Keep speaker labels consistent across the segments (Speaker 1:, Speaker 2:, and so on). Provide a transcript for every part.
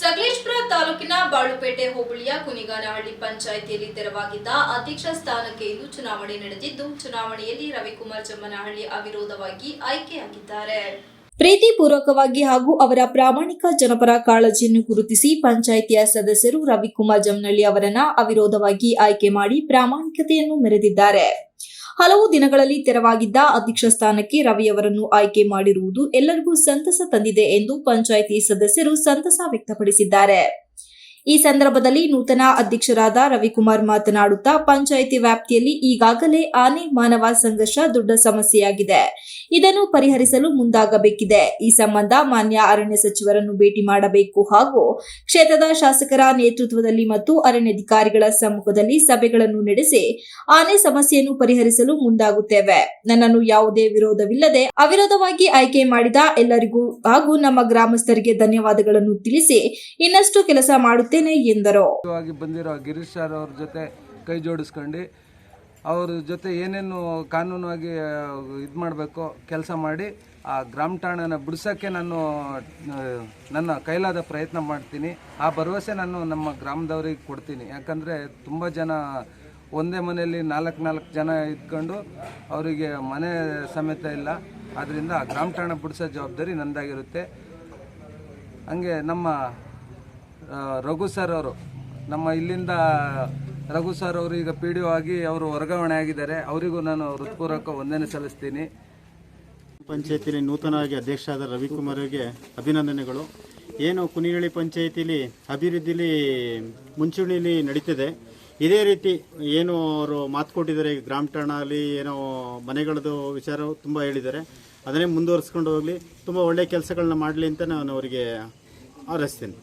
Speaker 1: ಸಕಲೇಶ್ಪುರ ತಾಲೂಕಿನ ಬಾಳುಪೇಟೆ ಹೋಬಳಿಯ ಕುನಿಗಾನಹಳ್ಳಿ ಪಂಚಾಯಿತಿಯಲ್ಲಿ ತೆರವಾಗಿದ್ದ ಅಧ್ಯಕ್ಷ ಸ್ಥಾನಕ್ಕೆ ಇಂದು ಚುನಾವಣೆ ನಡೆದಿದ್ದು, ಚುನಾವಣೆಯಲ್ಲಿ ರವಿಕುಮಾರ್ ಜಮ್ಮನಹಳ್ಳಿ ಅವಿರೋಧವಾಗಿ ಆಯ್ಕೆಯಾಗಿದ್ದಾರೆ. ಪ್ರೀತಿಪೂರ್ವಕವಾಗಿ ಹಾಗೂ ಅವರ ಪ್ರಾಮಾಣಿಕ ಜನಪರ ಕಾಳಜಿಯನ್ನು ಗುರುತಿಸಿ ಪಂಚಾಯಿತಿಯ ಸದಸ್ಯರು ರವಿಕುಮಾರ್ ಜಮ್ನಳ್ಳಿ ಅವರನ್ನ ಅವಿರೋಧವಾಗಿ ಆಯ್ಕೆ ಮಾಡಿ ಪ್ರಾಮಾಣಿಕತೆಯನ್ನು ಮೆರೆದಿದ್ದಾರೆ. ಹಲವು ದಿನಗಳಲ್ಲಿ ತೆರವಾಗಿದ್ದ ಅಧ್ಯಕ್ಷ ಸ್ಥಾನಕ್ಕೆ ರವಿಯವರನ್ನು ಆಯ್ಕೆ ಮಾಡಿರುವುದು ಎಲ್ಲರಿಗೂ ಸಂತಸ ತಂದಿದೆ ಎಂದು ಪಂಚಾಯಿತಿ ಸದಸ್ಯರು ಸಂತಸ ವ್ಯಕ್ತಪಡಿಸಿದ್ದಾರೆ. ಈ ಸಂದರ್ಭದಲ್ಲಿ ನೂತನ ಅಧ್ಯಕ್ಷರಾದ ರವಿಕುಮಾರ್ ಮಾತನಾಡುತ್ತಾ, ಪಂಚಾಯಿತಿ ವ್ಯಾಪ್ತಿಯಲ್ಲಿ ಈಗಾಗಲೇ ಆನೆ ಮಾನವ ಸಂಘರ್ಷ ದೊಡ್ಡ ಸಮಸ್ಯೆಯಾಗಿದೆ. ಇದನ್ನು ಪರಿಹರಿಸಲು ಮುಂದಾಗಬೇಕಿದೆ. ಈ ಸಂಬಂಧ ಮಾನ್ಯ ಅರಣ್ಯ ಸಚಿವರನ್ನು ಭೇಟಿ ಮಾಡಬೇಕು ಹಾಗೂ ಕ್ಷೇತ್ರದ ಶಾಸಕರ ನೇತೃತ್ವದಲ್ಲಿ ಮತ್ತು ಅರಣ್ಯಾಧಿಕಾರಿಗಳ ಸಮ್ಮುಖದಲ್ಲಿ ಸಭೆಗಳನ್ನು ನಡೆಸಿ ಆನೆ ಸಮಸ್ಯೆಯನ್ನು ಪರಿಹರಿಸಲು ಮುಂದಾಗುತ್ತೇವೆ. ನನ್ನನ್ನು ಯಾವುದೇ ವಿರೋಧವಿಲ್ಲದೆ ಅವಿರೋಧವಾಗಿ ಆಯ್ಕೆ ಮಾಡಿದ ಎಲ್ಲರಿಗೂ ಹಾಗೂ ನಮ್ಮ ಗ್ರಾಮಸ್ಥರಿಗೆ ಧನ್ಯವಾದಗಳನ್ನು ತಿಳಿಸಿ ಇನ್ನಷ್ಟು ಕೆಲಸ ಮಾಡುತ್ತೇನೆ ಎಂದರು.
Speaker 2: ಬಂದಿರೋ ಗಿರೀಶ್ ಸರ್ ಅವ್ರ ಜೊತೆ ಕೈ ಜೋಡಿಸ್ಕೊಂಡು ಅವ್ರ ಜೊತೆ ಏನೇನು ಕಾನೂನಾಗಿ ಇದು ಮಾಡಬೇಕು ಕೆಲಸ ಮಾಡಿ ಆ ಗ್ರಾಮ ಠಾಣೆನ ಬಿಡ್ಸೋಕ್ಕೆ ನಾನು ನನ್ನ ಕೈಲಾದ ಪ್ರಯತ್ನ ಮಾಡ್ತೀನಿ. ಆ ಭರವಸೆ ನಾನು ನಮ್ಮ ಗ್ರಾಮದವ್ರಿಗೆ ಕೊಡ್ತೀನಿ. ಯಾಕಂದರೆ ತುಂಬ ಜನ ಒಂದೇ ಮನೆಯಲ್ಲಿ ನಾಲ್ಕು ನಾಲ್ಕು ಜನ ಇದ್ಕೊಂಡು ಅವರಿಗೆ ಮನೆ ಸಮೇತ ಇಲ್ಲ. ಆದ್ದರಿಂದ ಆ ಗ್ರಾಮ ಠಾಣೆ ಬಿಡಿಸೋ ಜವಾಬ್ದಾರಿ ನಂದಾಗಿರುತ್ತೆ. ಹಂಗೆ ನಮ್ಮ ರಘು ಸರ್ ಅವರು. ನಮ್ಮ ಇಲ್ಲಿಂದ ರಘು ಸರ್ ಅವರು ಈಗ ಪಿ ಡಿ ಆಗಿ ಅವರು ವರ್ಗಾವಣೆ ಆಗಿದ್ದಾರೆ. ಅವರಿಗೂ ನಾನು ಹೃತ್ಪೂರ್ವಕ ವಂದನೆ ಸಲ್ಲಿಸ್ತೀನಿ.
Speaker 3: ಪಂಚಾಯತಿಲಿ ನೂತನವಾಗಿ ಕುಮಾರ್ ಅವರಿಗೆ ಅಭಿನಂದನೆಗಳು. ಏನು ಕುನಿಗಳಿ ಪಂಚಾಯತಿಲಿ, ಅಭಿವೃದ್ಧಿಲಿ, ಮುಂಚೂಣಿಲಿ ನಡೀತಿದೆ. ಇದೇ ರೀತಿ ಏನು ಅವರು ಮಾತು ಕೊಟ್ಟಿದ್ದಾರೆ ಗ್ರಾಮ ಠಾಣಲ್ಲಿ ಏನೋ ಮನೆಗಳದ್ದು ವಿಚಾರ ತುಂಬ ಹೇಳಿದ್ದಾರೆ. ಅದನ್ನೇ ಮುಂದುವರಿಸ್ಕೊಂಡು ಹೋಗಲಿ. ತುಂಬ ಒಳ್ಳೆಯ ಕೆಲಸಗಳನ್ನ ಮಾಡಲಿ ಅಂತ ನಾನು ಅವರಿಗೆ ಹಾರೈಸ್ತೀನಿ.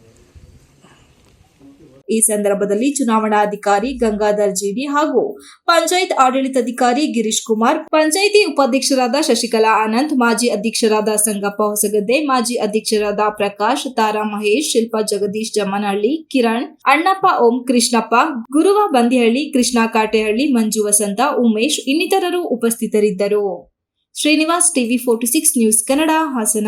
Speaker 1: ಈ ಸಂದರ್ಭದಲ್ಲಿ ಚುನಾವಣಾಧಿಕಾರಿ ಗಂಗಾಧರ್ ಜಿಡಿ ಹಾಗೂ ಪಂಚಾಯತ್ ಆಡಳಿತಾಧಿಕಾರಿ ಗಿರೀಶ್ ಕುಮಾರ್, ಪಂಚಾಯಿತಿ ಉಪಾಧ್ಯಕ್ಷರಾದ ಶಶಿಕಲಾ ಆನಂದ್, ಮಾಜಿ ಅಧ್ಯಕ್ಷರಾದ ಸಂಗಪ್ಪ ಹೊಸಗದ್ದೆ, ಮಾಜಿ ಅಧ್ಯಕ್ಷರಾದ ಪ್ರಕಾಶ್, ತಾರಾ ಮಹೇಶ್, ಶಿಲ್ಪಾ ಜಗದೀಶ್ ಜಮ್ಮನಹಳ್ಳಿ ಕಿರಣ್, ಅಣ್ಣಪ್ಪ ಓಂ ಕೃಷ್ಣಪ್ಪ, ಗುರುವ ಬಂದಿಹಳ್ಳಿ, ಕೃಷ್ಣ ಕಾಟೆಹಳ್ಳಿ, ಮಂಜು ವಸಂತ, ಉಮೇಶ್ ಇನ್ನಿತರರು ಉಪಸ್ಥಿತರಿದ್ದರು. Srinivas TV forty six news Kannada Hassan.